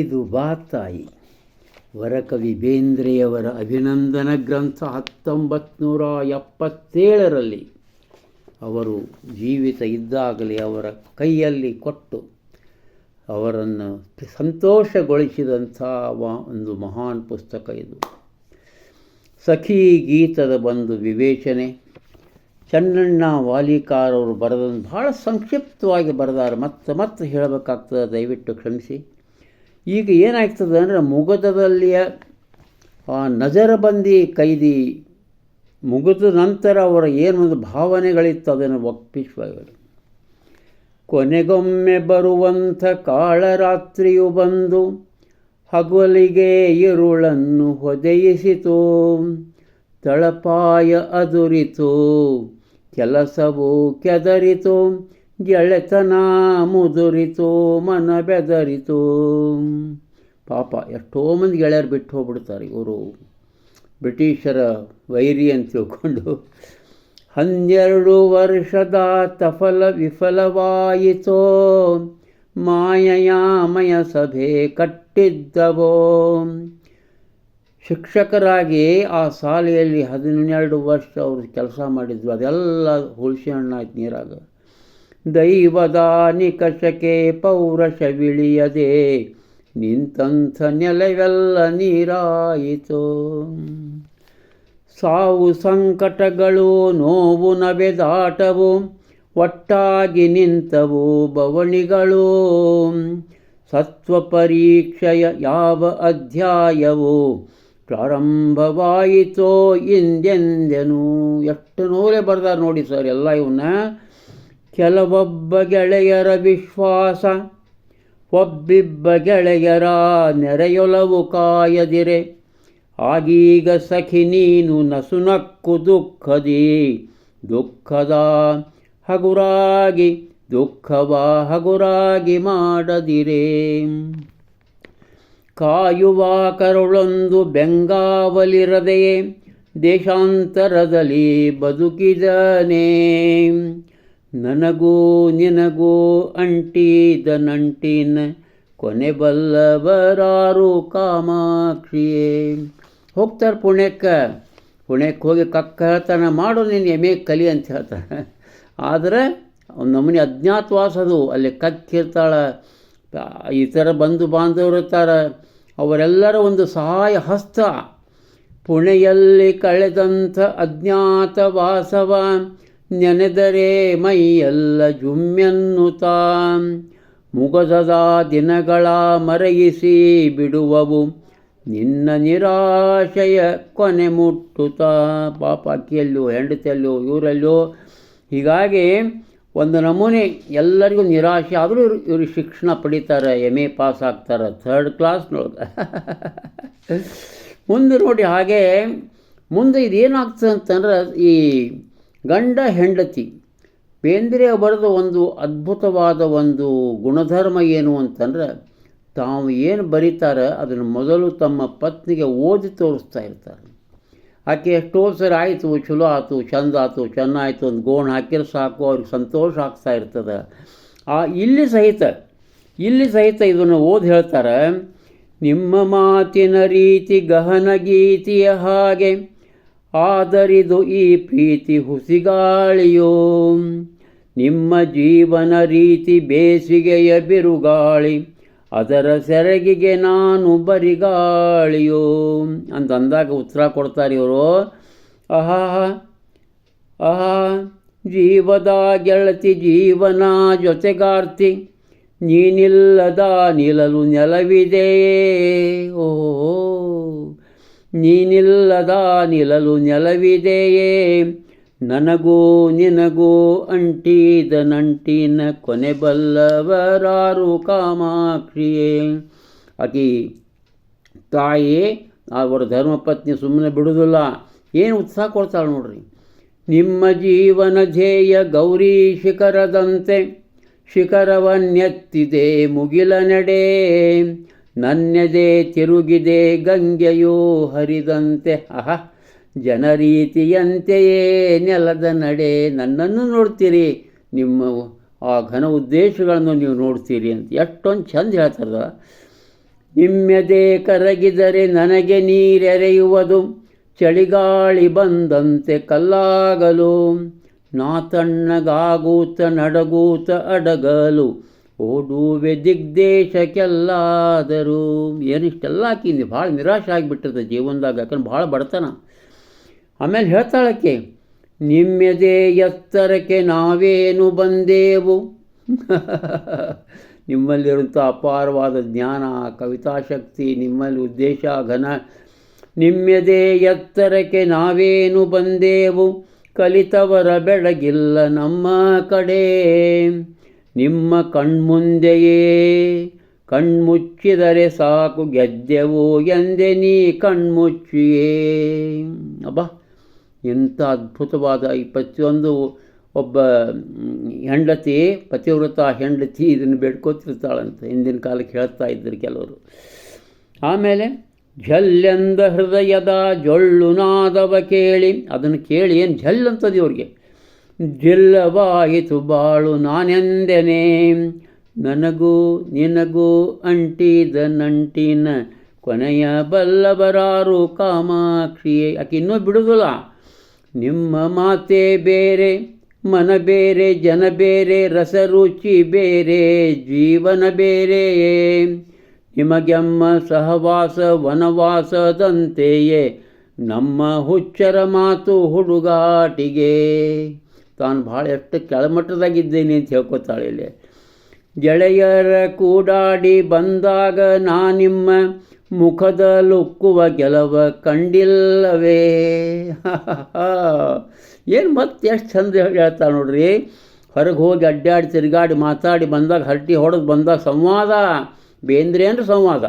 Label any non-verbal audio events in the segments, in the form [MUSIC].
ಇಳಿದು ಬಾ ತಾಯಿ. ವರಕವಿ ಬೇಂದ್ರೆಯವರ ಅಭಿನಂದನ ಗ್ರಂಥ ಹತ್ತೊಂಬತ್ತು ನೂರ ಎಪ್ಪತ್ತೇಳರಲ್ಲಿ ಅವರು ಜೀವಿತ ಇದ್ದಾಗಲೇ ಅವರ ಕೈಯಲ್ಲಿ ಕೊಟ್ಟು ಅವರನ್ನು ಸಂತೋಷಗೊಳಿಸಿದಂಥ ಒಂದು ಮಹಾನ್ ಪುಸ್ತಕ ಇದು. ಸಖಿ ಗೀತದ ಒಂದು ವಿವೇಚನೆ. ಚನ್ನಣ್ಣ ವಾಲಿಕಾರವರು ಬರೆದ ಭಾಳ ಸಂಕ್ಷಿಪ್ತವಾಗಿ ಬರೆದಾರೆ. ಮತ್ತೆ ಮತ್ತೆ ಹೇಳಬೇಕಾಗ್ತದೆ, ದಯವಿಟ್ಟು ಕ್ಷಮಿಸಿ. ಈಗ ಏನಾಗ್ತದೆ ಅಂದರೆ ಮುಗದದಲ್ಲಿಯ ನಜರಬಂದಿ ಕೈದಿ ಮುಗಿದ ನಂತರ ಅವರ ಏನೊಂದು ಭಾವನೆಗಳಿತ್ತು ಅದನ್ನು ಒಪ್ಪಿಸುವರು ಕೊನೆಗೊಮ್ಮೆ ಬರುವಂಥ ಕಾಳರಾತ್ರಿಯು ಬಂದು ಹಗಲಿಗೆ ಇರುಳನ್ನು ಹೊದೆಯಿಸಿತು. ತಳಪಾಯ ಅದುರಿತು, ಕೆಲಸವು ಕೆದರಿತು. ಗೆಳೆತನ ಮುದುರಿತು, ಮನ ಬೆದರಿತು. ಪಾಪ ಎಷ್ಟೋ ಮಂದಿ ಗೆಳೆಯರು ಬಿಟ್ಟು ಹೋಗ್ಬಿಡ್ತಾರೆ ಇವರು. ಬ್ರಿಟಿಷರ ವೈರಿ ಅಂತ ತಿಳ್ಕೊಂಡು. ಹನ್ನೆರಡು ವರ್ಷದ ತಫಲ ವಿಫಲವಾಯಿತೋ. ಮಾಯಯಾಮಯ ಸಭೆ ಕಟ್ಟಿದ್ದವೋ. ಶಿಕ್ಷಕರಾಗಿ ಆ ಶಾಲೆಯಲ್ಲಿ ಹದಿನೆರಡು ವರ್ಷ ಅವರು ಕೆಲಸ ಮಾಡಿದ್ರು. ಅದೆಲ್ಲ ಹುಳಿಸಿ ಹಣ್ಣಾಯ್ತು ನೀರಾಗ. ದೈವದ ನಿಕಷಕ್ಕೆ ಪೌರಶವಿಳಿಯದೆ, ನಿಂತಂಥ ನೆಲವೆಲ್ಲ ನೀರಾಯಿತು. ಸಾವು ಸಂಕಟಗಳು ನೋವು ನವೆದಾಟವು ಒಟ್ಟಾಗಿ ನಿಂತವು ಬವಣಿಗಳು. ಸತ್ವ ಪರೀಕ್ಷೆಯ ಯಾವ ಅಧ್ಯಾಯವು ಪ್ರಾರಂಭವಾಯಿತೋ ಎಂದೆಂದೆನು ಎಷ್ಟು ನೋಲೆ ಬರ್ದಾರೆ ನೋಡಿ ಸರ್ ಎಲ್ಲ ಇವನ್ನ. ಕೆಲವೊಬ್ಬ ಗೆಳೆಯರ ವಿಶ್ವಾಸ, ಒಬ್ಬಿಬ್ಬ ಗೆಳೆಯರ ನೆರೆಯೊಲವು ಕಾಯದಿರೆ. ಆಗೀಗ ಸಖಿ, ನೀನು ನಸುನಕ್ಕು ದುಃಖದಿ. ದುಃಖದ ಹಗುರಾಗಿ, ದುಃಖವ ಹಗುರಾಗಿ ಮಾಡದಿರೆ. ಕಾಯುವ ಕರುಳೊಂದು ಬೆಂಗಾವಲಿರದೆಯೇ, ದೇಶಾಂತರದಲ್ಲಿ ಬದುಕಿದನೇ. ನನಗೂ ನಿನಗೂ ಅಂಟಿದ ನಂಟಿನ ಕೊನೆ ಬಲ್ಲವರಾರು ಕಾಮಾಕ್ಷಿಯೇ. ಹೋಗ್ತಾರೆ ಪುಣ್ಯಕ್ಕೆ. ಪುಣ್ಯಕ್ಕೆ ಹೋಗಿ ಕಕ್ಕ ಹೇಳ್ತಾನೆ ಮಾಡು ನೀನು ಎಮೆ ಕಲಿ ಅಂತ ಹೇಳ್ತಾನೆ. ಆದರೆ ನಮೂನಿ ಅಜ್ಞಾತವಾಸ ಅದು ಅಲ್ಲಿ ಕಕ್ಕಿರ್ತಾಳೆ. ಈ ಥರ ಬಂಧು ಬಾಂಧವರು ಇರ್ತಾರೆ. ಅವರೆಲ್ಲರ ಒಂದು ಸಹಾಯ ಹಸ್ತ. ಪುಣೆಯಲ್ಲಿ ಕಳೆದಂಥ ಅಜ್ಞಾತ ವಾಸವ ನೆನೆದರೆ ಮೈಯೆಲ್ಲ ಜುಮ್ಮೆನ್ನುತ್ತಾ. ಮುಗದದ ದಿನಗಳ ಮರಗಿಸಿ ಬಿಡುವವು ನಿನ್ನ ನಿರಾಶೆಯ ಕೊನೆ ಮುಟ್ಟುತ್ತಾ. ಪಾಪ ಅಕ್ಕಿಯಲ್ಲೋ ಹೆಂಡತಿಯಲ್ಲೋ ಇವರಲ್ಲೋ ಹೀಗಾಗಿ ಒಂದು ನಮೂನೆ ಎಲ್ಲರಿಗೂ ನಿರಾಶೆ ಆದರೂ ಇವರು ಇವರು ಶಿಕ್ಷಣ ಪಡಿತಾರೆ ಎಂ ಎ ಪಾಸ್ ಆಗ್ತಾರೆ ಥರ್ಡ್ ಕ್ಲಾಸ್ನೊಳಗೆ [LAUGHS] ಮುಂದೆ ನೋಡಿ ಹಾಗೆ ಮುಂದೆ ಇದೇನಾಗ್ತದೆ ಅಂತಂದ್ರೆ ಈ ಗಂಡ ಹೆಂಡತಿ ಬೇಂದ್ರೆ ಬರೆದ ಒಂದು ಅದ್ಭುತವಾದ ಒಂದು ಗುಣಧರ್ಮ ಏನು ಅಂತಂದ್ರೆ, ತಾವು ಏನು ಬರೀತಾರೆ ಅದನ್ನು ಮೊದಲು ತಮ್ಮ ಪತ್ನಿಗೆ ಓದಿ ತೋರಿಸ್ತಾ ಇರ್ತಾರೆ. ಆಕೆ ಎಷ್ಟೋ ಸರಿ ಆಯಿತು, ಚಲೋ ಆಯ್ತು ಚಂದ ಆಯಿತು ಚೆನ್ನಾಯಿತು ಒಂದು ಗೋಣ ಹಾಕಿದ್ರೆ ಸಾಕು, ಅವ್ರಿಗೆ ಸಂತೋಷ ಆಗ್ತಾ ಇರ್ತದೆ. ಆ ಇಲ್ಲಿ ಸಹಿತ ಇಲ್ಲಿ ಸಹಿತ ಇದನ್ನು ಓದಿ ಹೇಳ್ತಾರೆ, ನಿಮ್ಮ ಮಾತಿನ ರೀತಿ ಗಹನ ಗೀತಿಯ ಹಾಗೆ ಆದರಿದು ಈ ಪ್ರೀತಿ ಹುಸಿಗಾಳಿಯೋ. ನಿಮ್ಮ ಜೀವನ ರೀತಿ ಬೇಸಿಗೆಯ ಬಿರುಗಾಳಿ, ಅದರ ಸೆರಗಿಗೆ ನಾನು ಬರಿಗಾಳಿಯೋ. ಅಂತಂದಾಗ ಉತ್ತರ ಕೊಡ್ತಾರೆ ಇವರು. ಆಹಾ ಆಹಾ, ಜೀವದ ಗೆಳತಿ, ಜೀವನ ಜೊತೆಗಾರ್ತಿ, ನೀನಿಲ್ಲದ ನಿಲ್ಲಲು ನೆಲವಿದೆಯೇ ಓ ನೀನಿಲ್ಲದ ನಿಲಲು ನೆಲವಿದೆಯೇ? ನನಗೂ ನಿನಗೂ ಅಂಟಿದ ನಂಟಿನ ಕೊನೆ ಬಲ್ಲವರಾರು ಕಾಮಾಕ್ಷಿಯೇ. ಅಕಿ ತಾಯಿ, ಅವರ ಧರ್ಮಪತ್ನಿ ಸುಮ್ಮನೆ ಬಿಡುವುದಿಲ್ಲ ಏನು ಉತ್ಸಾಹ ಕೊಡ್ತಾಳೆ ನೋಡ್ರಿ. ನಿಮ್ಮ ಜೀವನ ಧ್ಯೇಯ ಗೌರಿ ಶಿಖರದಂತೆ. ಶಿಖರವನ್ನೆತ್ತಿದೆ ಮುಗಿಲ ನಡೆ. ನನ್ನೆದೆ ತಿರುಗಿದೆ ಗಂಗೆಯೋ ಹರಿದಂತೆ. ಅಹ, ಜನರೀತಿಯಂತೆಯೇ ನೆಲದ ನಡೆ ನನ್ನನ್ನು ನೋಡ್ತೀರಿ. ನಿಮ್ಮ ಆ ಘನ ಉದ್ದೇಶಗಳನ್ನು ನೀವು ನೋಡ್ತೀರಿ ಅಂತ ಎಷ್ಟೊಂದು ಚಂದ ಹೇಳ್ತಾರ ನಿಮ್ಮೆದೆ ಕರಗಿದರೆ ನನಗೆ ನೀರೆರೆಯುವುದು. ಚಳಿಗಾಳಿ ಬಂದಂತೆ ಕಲ್ಲಾಗಲು. ನಾ ತಣ್ಣಗಾಗೂತ ನಡಗೂತ, ಅಡಗಲು. ಓಡುವೆ ದಿಗ್ದೇಶಕ್ಕೆಲ್ಲಾದರೂ ಏನಿಷ್ಟೆಲ್ಲ ಹಾಕಿಂది ಭಾಳ ನಿರಾಶೆ ಆಗಿಬಿಟ್ಟದ ಜೀವನದಾಗ, ಯಾಕಂದ್ರೆ ಭಾಳ ಬಡತನ. ಆಮೇಲೆ ಹೇಳ್ತಾಳಕ್ಕೆ, ನಿಮ್ಮೆದೆ ಎತ್ತರಕ್ಕೆ ನಾವೇನು ಬಂದೇವು? [LAUGHS] ನಿಮ್ಮಲ್ಲಿರುವಂಥ ಅಪಾರವಾದ ಜ್ಞಾನ, ಕವಿತಾಶಕ್ತಿ, ನಿಮ್ಮಲ್ಲಿ ಉದ್ದೇಶ, ಘನ. ನಿಮ್ಮೆದೆ ಎತ್ತರಕ್ಕೆ ನಾವೇನು ಬಂದೇವು? ಕಲಿತವರ ಬೆಳಗಿಲ್ಲ ನಮ್ಮ ಕಡೆ. ನಿಮ್ಮ ಕಣ್ಮುಂದೆಯೇ ಕಣ್ಮುಚ್ಚಿದರೆ ಸಾಕು ಗೆದ್ದೆವು ಎಂದೆ ನೀ ಕಣ್ಮುಚ್ಚಿಯೇ. ಅಬ್ಬ, ಎಂಥ ಅದ್ಭುತವಾದ ಈ ಪ್ರತಿಯೊಂದು ಒಬ್ಬ ಹೆಂಡತಿ, ಪತಿವ್ರತ ಹೆಂಡತಿ ಇದನ್ನು ಬೇಡ್ಕೋತಿರ್ತಾಳಂತೆ. ಹಿಂದಿನ ಕಾಲಕ್ಕೆ ಹೇಳ್ತಾ ಇದ್ದರು ಕೆಲವರು. ಆಮೇಲೆ, ಝಲ್ಲೆಂದ ಹೃದಯದ ಜೊಳ್ಳುನಾದವ ಕೇಳಿ. ಅದನ್ನು ಕೇಳಿ ಏನು ಝಲ್ ಅಂತದೆ ಇವ್ರಿಗೆ? ಜಿಲ್ಲವಾಯಿತು ಬಾಳು ನಾನೆಂದೆನೆ? ನನಗೂ ನಿನಗೂ ಅಂಟಿದ ನಂಟಿನ ಕೊನೆಯ ಬಲ್ಲವರಾರು ಕಾಮಾಕ್ಷಿಯೇ ಆಕೆ ಇನ್ನೂ ಬಿಡುವುದಿಲ್ಲ. ನಿಮ್ಮ ಮಾತೆ ಬೇರೆ, ಮನ ಬೇರೆ, ಜನ ಬೇರೆ, ರಸರುಚಿ ಬೇರೆ, ಜೀವನ ಬೇರೆಯೇ? ನಿಮಗೆಮ್ಮ ಸಹವಾಸ ವನವಾಸದಂತೆಯೇ? ನಮ್ಮ ಹುಚ್ಚರ ಮಾತು ಹುಡುಗಾಟಿಗೆ. ತಾನು ಭಾಳ ಎಷ್ಟು ಕೆಳಮಟ್ಟದಾಗಿದ್ದೇನೆ ಅಂತ ಹೇಳ್ಕೊತಾಳೆ ಇಲ್ಲಿ. ಗೆಳೆಯರ ಕೂಡಾಡಿ ಬಂದಾಗ ನಾ ನಿಮ್ಮ ಮುಖದ ಲುಕ್ಕುವ ಕೆಲವ ಕಂಡಿಲ್ಲವೇ? [LAUGHS] ಏನು ಮತ್ತೆ ಎಷ್ಟು ಚಂದ ಹೇಳ್ತಾಳೆ ನೋಡ್ರಿ. ಹೊರಗೆ ಹೋಗಿ ಅಡ್ಡಾಡಿ ತಿರುಗಾಡಿ ಮಾತಾಡಿ ಬಂದಾಗ, ಹರಟಿ ಹೊಡೆದು ಬಂದಾಗ ಸಂವಾದ. ಬೇಂದ್ರೆ ಅಂದ್ರೆ ಸಂವಾದ.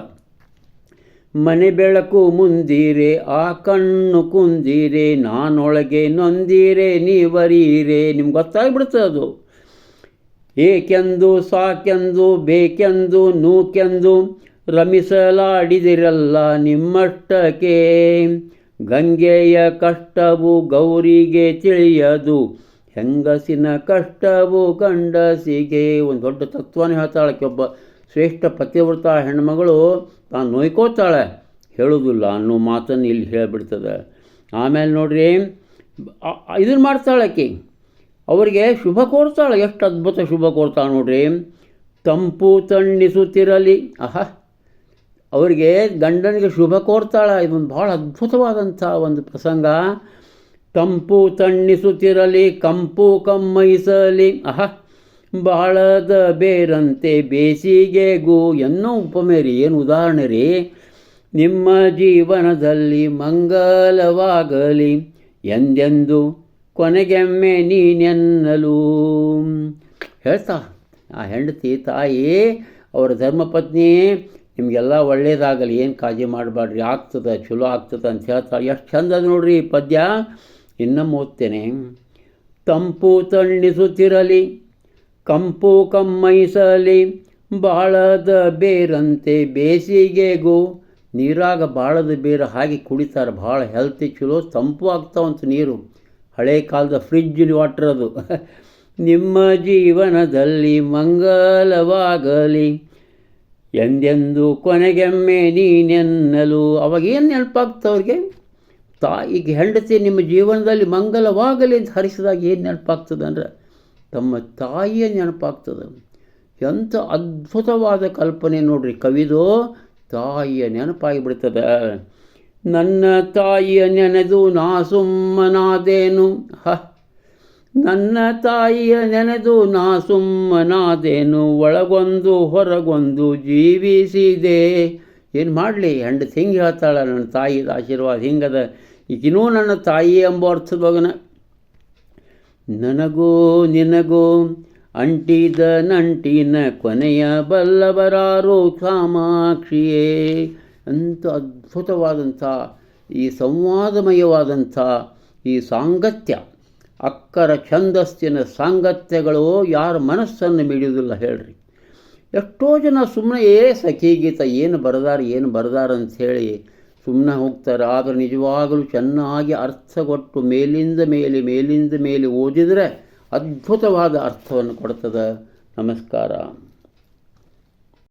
ಮನೆ ಬೆಳಕು ಮುಂದಿರೆ, ಆ ಕಣ್ಣು ಕುಂದೀರೆ, ನಾನೊಳಗೆ ನೊಂದೀರೆ, ನೀವರೀರೆ. ನಿಮ್ಗೆ ಗೊತ್ತಾಗ್ಬಿಡ್ತದೆ ಅದು. ಏಕೆಂದು, ಸಾಕೆಂದು, ಬೇಕೆಂದು, ನೂಕೆಂದು ರಮಿಸಲಾಡಿದಿರಲ್ಲ ನಿಮ್ಮಷ್ಟಕ್ಕೆ. ಗಂಗೆಯ ಕಷ್ಟವು ಗೌರಿಗೆ ತಿಳಿಯದು, ಹೆಂಗಸಿನ ಕಷ್ಟವು ಗಂಡಸಿಗೆ. ಒಂದು ದೊಡ್ಡ ತತ್ವನೇ ಹೇಳ್ತಾಳಕ್ಕೆ ಒಬ್ಬ. ಶ್ರೇಷ್ಠ ಪತಿವ್ರತ ಹೆಣ್ಮಗಳು ತಾನು ನೋಯ್ಕೋತಾಳೆ. ಹೇಳೋದಿಲ್ಲ ಅನ್ನೋ ಮಾತನ್ನು ಇಲ್ಲಿ ಹೇಳಿಬಿಡ್ತದೆ. ಆಮೇಲೆ ನೋಡ್ರಿ ಇದನ್ನು ಮಾಡ್ತಾಳೆ ಆಕೆ. ಅವರಿಗೆ ಶುಭ ಕೋರ್ತಾಳೆ. ಎಷ್ಟು ಅದ್ಭುತ ಶುಭ ಕೋರ್ತಾಳೆ ನೋಡ್ರಿ. ತಂಪು ತಣ್ಣಿಸುತ್ತಿರಲಿ. ಅಹ ಅವರಿಗೆ ಗಂಡನಿಗೆ ಶುಭ ಕೋರ್ತಾಳೆ. ಇದೊಂದು ಭಾಳ ಅದ್ಭುತವಾದಂಥ ಒಂದು ಪ್ರಸಂಗ. ತಂಪು ತಣ್ಣಿಸುತ್ತಿರಲಿ, ಕಂಪು ಕಮ್ಮೈಸಲಿ. ಆಹಾ. ಬಾಳದ ಬೇರಂತೆ ಬೇಸಿಗೆಗೂ ಎನ್ನೋ ಉಪಮೆ ರೀ ಏನು ಉದಾಹರಣೆ ರೀ? ನಿಮ್ಮ ಜೀವನದಲ್ಲಿ ಮಂಗಲವಾಗಲಿ ಎಂದೆಂದು ಕೊನೆಗೆಮ್ಮೆ ನೀನೆನ್ನಲು. ಹೇಳ್ತಾ, ಆ ಹೆಂಡತಿ ತಾಯಿ, ಅವರ ಧರ್ಮಪತ್ನಿ, ನಿಮಗೆಲ್ಲ ಒಳ್ಳೇದಾಗಲಿ, ಏನು ಕಾಳಜಿ ಮಾಡಬೇಡ್ರಿ ಆಗ್ತದೆ, ಚಲೋ ಆಗ್ತದೆ ಅಂತ ಹೇಳ್ತಾಳೆ ಎಷ್ಟು ಚಂದ ನೋಡ್ರಿ ಪದ್ಯ. ಇನ್ನೂ ಓದ್ತೇನೆ ತಂಪು ತಣ್ಣಿಸುತ್ತಿರಲಿ ಕಂಪು ಕಮ್ಮೈಸಲಿ, ಬಾಳದ ಬೇರಂತೆ ಬೇಸಿಗೆಗೂ. ನೀರಾಗ ಬಾಳದ ಬೇರು ಹಾಗೆ ಕುಡಿತಾರೆ, ಭಾಳ ಹೆಲ್ತಿ ಚಲೋ, ತಂಪು ಆಗ್ತಾವಂತ ನೀರು. ಹಳೆ ಕಾಲದ ಫ್ರಿಜ್ ವಾಟರ್ ಅದು. ನಿಮ್ಮ ಜೀವನದಲ್ಲಿ ಮಂಗಲವಾಗಲಿ. ಎಂದೆಂದು ಕೊನೆಗೆಮ್ಮೆ ನೀನೆನ್ನಲು. ಅವಾಗೇನು ನೆನಪಾಗ್ತವ್ರಿಗೆ ತಾಯಿಗೆ ಹೆಂಡತಿ ನಿಮ್ಮ ಜೀವನದಲ್ಲಿ ಮಂಗಲವಾಗಲಿ ಅಂತ ಹರಿಸಿದಾಗ ಏನು ನೆನಪಾಗ್ತದೆ ಅಂದ್ರೆ ತಮ್ಮ ತಾಯಿಯ ನೆನಪಾಗ್ತದೆ. ಎಂಥ ಅದ್ಭುತವಾದ ಕಲ್ಪನೆ ನೋಡ್ರಿ. ಕವಿದು, ತಾಯಿಯ ನೆನಪಾಗಿ ಬಿಡ್ತದೆ ನನ್ನ ತಾಯಿಯ ನೆನೆದು ನಾ ಸುಮ್ಮನಾದೇನು? ಹ. ನನ್ನ ತಾಯಿಯ ನೆನೆದು ನಾ ಸುಮ್ಮನಾದೇನು? ಒಳಗೊಂದು ಹೊರಗೊಂದು ಜೀವಿಸಿದೆ. ಏನು ಮಾಡಲಿ? ಹೆಂಡತಿ ಹಿಂಗೆ ಹೇಳ್ತಾಳೆ. ನನ್ನ ತಾಯಿದ ಆಶೀರ್ವಾದ ಹಿಂಗದ. ಈಗಿನೂ ನನ್ನ ತಾಯಿ ಎಂಬ ಅರ್ಥದೊಗನ ನನಗೂ ನಿನಗೋ ಅಂಟಿದ ನಂಟಿನ ಕೊನೆಯ ಬಲ್ಲವರಾರು ಕಾಮಾಕ್ಷಿಯೇ ಅಂತ ಅದ್ಭುತವಾದಂಥ ಈ ಸಂವಾದಮಯವಾದಂಥ ಈ ಸಾಂಗತ್ಯ. ಅಕ್ಕರ ಛಂದಸ್ಸಿನ ಸಾಂಗತ್ಯಗಳು ಯಾರ ಮನಸ್ಸನ್ನು ಮಿಡಿಯುವುದಿಲ್ಲ ಹೇಳ್ರಿ. ಎಷ್ಟೋ ಜನ ಸುಮ್ಮನೆ ಏ ಸಖೀಗೀತ ಏನು ಬರದಾರ ಏನು ಬರದಾರ ಅಂಥೇಳಿ ಸುಮ್ಮನೆ ಹೋಗ್ತಾರೆ. ಆದರೆ ನಿಜವಾಗಲೂ ಚೆನ್ನಾಗಿ ಅರ್ಥ ಕೊಟ್ಟು ಮೇಲಿಂದ ಮೇಲೆ ಮೇಲಿಂದ ಮೇಲೆ ಓದಿದರೆ ಅದ್ಭುತವಾದ ಅರ್ಥವನ್ನು ಕೊಡ್ತದೆ. ನಮಸ್ಕಾರ.